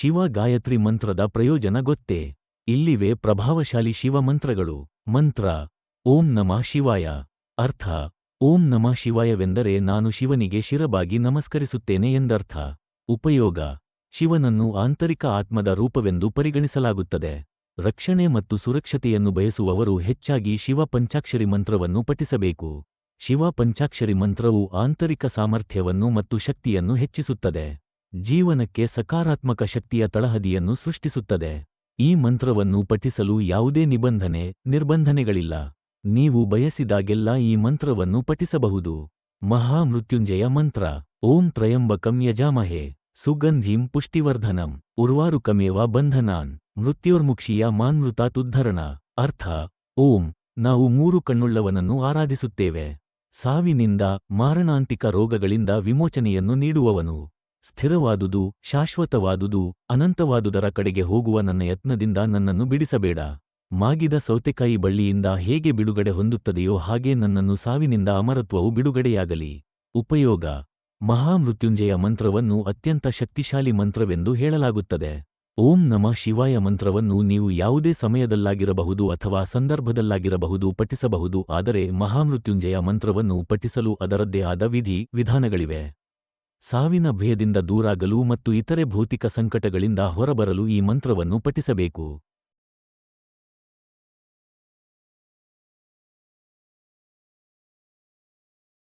ಶಿವ ಗಾಯತ್ರಿ ಮಂತ್ರದ ಪ್ರಯೋಜನ ಗೊತ್ತೇ. ಇಲ್ಲಿವೆ ಪ್ರಭಾವಶಾಲಿ ಶಿವ ಮಂತ್ರಗಳು ಮಂತ್ರ, ಓಂ ನಮಃ ಶಿವಾಯ. ಅರ್ಥ, ಓಂ ನಮಃ ಶಿವಾಯವೆಂದರೆ ನಾನು ಶಿವನಿಗೆ ಶಿರಬಾಗಿ ನಮಸ್ಕರಿಸುತ್ತೇನೆ ಎಂದರ್ಥ. ಉಪಯೋಗ, ಶಿವನನ್ನು ಆಂತರಿಕ ಆತ್ಮದ ರೂಪವೆಂದು ಪರಿಗಣಿಸಲಾಗುತ್ತದೆ. ರಕ್ಷಣೆ ಮತ್ತು ಸುರಕ್ಷತೆಯನ್ನು ಬಯಸುವವರು ಹೆಚ್ಚಾಗಿ ಶಿವ ಪಂಚಾಕ್ಷರಿ ಮಂತ್ರವನ್ನು ಪಠಿಸಬೇಕು. ಶಿವ ಪಂಚಾಕ್ಷರಿ ಮಂತ್ರವು ಆಂತರಿಕ ಸಾಮರ್ಥ್ಯವನ್ನು ಮತ್ತು ಶಕ್ತಿಯನ್ನು ಹೆಚ್ಚಿಸುತ್ತದೆ. ಜೀವನಕ್ಕೆ ಸಕಾರಾತ್ಮಕ ಶಕ್ತಿಯ ತಳಹದಿಯನ್ನು ಸೃಷ್ಟಿಸುತ್ತದೆ. ಈ ಮಂತ್ರವನ್ನು ಪಠಿಸಲು ಯಾವುದೇ ನಿಬಂಧನೆ, ನಿರ್ಬಂಧನೆಗಳಿಲ್ಲ. ನೀವು ಬಯಸಿದಾಗೆಲ್ಲ ಈ ಮಂತ್ರವನ್ನು ಪಠಿಸಬಹುದು. ಮಹಾಮೃತ್ಯುಂಜಯ ಮಂತ್ರ, ಓಂ ತ್ರಯಂಬಕಂ ಯಜಾಮಹೆ, ಸುಗಂಧಿಂ ಪುಷ್ಟಿವರ್ಧನಂ, ಉರ್ವಾರುಕಮೇವ ಬಂಧನಾನ್, ಮೃತ್ಯೋರ್ಮುಕ್ಷಿಯ ಮಾನ್ಮೃತಾತುದ್ಧರಣ ಅರ್ಥ, ಓಂ, ನಾವು ಮೂರು ಕಣ್ಣುಳ್ಳವನನ್ನು ಆರಾಧಿಸುತ್ತೇವೆ. ಸಾವಿನಿಂದ ಮಾರಣಾಂತಿಕ ರೋಗಗಳಿಂದ ವಿಮೋಚನೆಯನ್ನು ನೀಡುವವನು. ಸ್ಥಿರವಾದುದು, ಶಾಶ್ವತವಾದುದು, ಅನಂತವಾದುದರ ಕಡೆಗೆ ಹೋಗುವ ನನ್ನ ಯತ್ನದಿಂದ ನನ್ನನ್ನು ಬಿಡಿಸಬೇಡ. ಮಾಗಿದ ಸೌತೆಕಾಯಿ ಬಳ್ಳಿಯಿಂದ ಹೇಗೆ ಬಿಡುಗಡೆ ಹೊಂದುತ್ತದೆಯೋ ಹಾಗೆ ನನ್ನನ್ನು ಸಾವಿನಿಂದ ಅಮರತ್ವವು ಬಿಡುಗಡೆಯಾಗಲಿ. ಉಪಯೋಗ, ಮಹಾಮೃತ್ಯುಂಜಯ ಮಂತ್ರವನ್ನು ಅತ್ಯಂತ ಶಕ್ತಿಶಾಲಿ ಮಂತ್ರವೆಂದು ಹೇಳಲಾಗುತ್ತದೆ. ಓಂ ನಮಃ ಶಿವಾಯ ಮಂತ್ರವನ್ನು ನೀವು ಯಾವುದೇ ಸಮಯದಲ್ಲಾಗಿರಬಹುದು ಅಥವಾ ಸಂದರ್ಭದಲ್ಲಾಗಿರಬಹುದು ಪಠಿಸಬಹುದು, ಆದರೆ ಮಹಾಮೃತ್ಯುಂಜಯ ಮಂತ್ರವನ್ನು ಪಠಿಸಲು ಅದರದ್ದೇ ಆದ ವಿಧಿ, ವಿಧಾನಗಳಿವೆ. ಸಾವಿನ ಭಯದಿಂದ ದೂರಾಗಲು ಮತ್ತು ಇತರೆ ಭೌತಿಕ ಸಂಕಟಗಳಿಂದ ಹೊರಬರಲು ಈ ಮಂತ್ರವನ್ನು ಪಠಿಸಬೇಕು.